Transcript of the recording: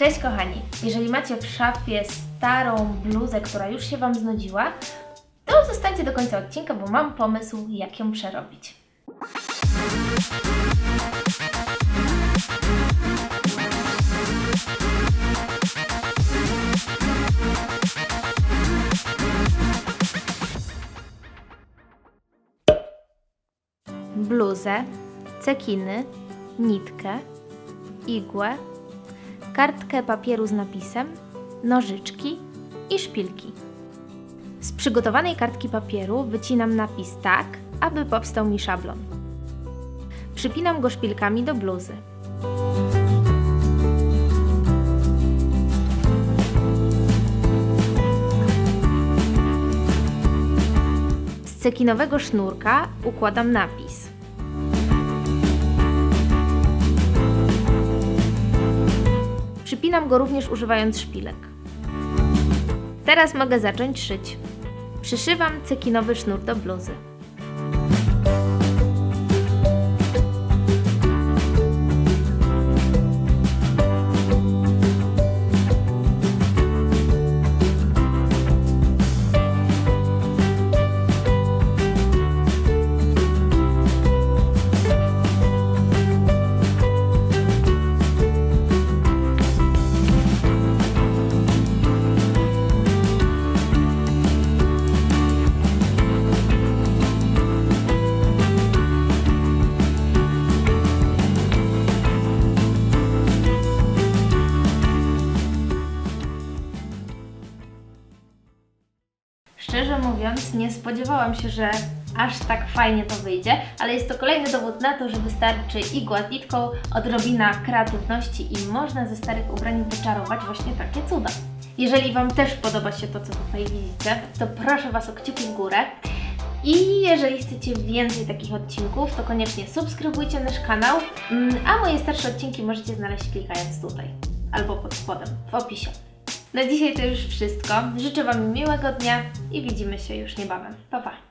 Cześć kochani! Jeżeli macie w szafie starą bluzę, która już się Wam znudziła, to zostańcie do końca odcinka, bo mam pomysł, jak ją przerobić. Bluzę, cekiny, nitkę, igłę, kartkę papieru z napisem, nożyczki i szpilki. Z przygotowanej kartki papieru wycinam napis tak, aby powstał mi szablon. Przypinam go szpilkami do bluzy. Z cekinowego sznurka układam napis. Przypinam go również używając szpilek. Teraz mogę zacząć szyć. Przyszywam cekinowy sznur do bluzy. Szczerze mówiąc, nie spodziewałam się, że aż tak fajnie to wyjdzie, ale jest to kolejny dowód na to, że wystarczy igła z nitką, odrobina kreatywności i można ze starych ubrań wyczarować właśnie takie cuda. Jeżeli Wam też podoba się to, co tutaj widzicie, to proszę Was o kciuki w górę. I jeżeli chcecie więcej takich odcinków, to koniecznie subskrybujcie nasz kanał, Mm, a moje starsze odcinki możecie znaleźć klikając tutaj albo pod spodem w opisie. Na dzisiaj to już wszystko. Życzę Wam miłego dnia i widzimy się już niebawem. Pa pa!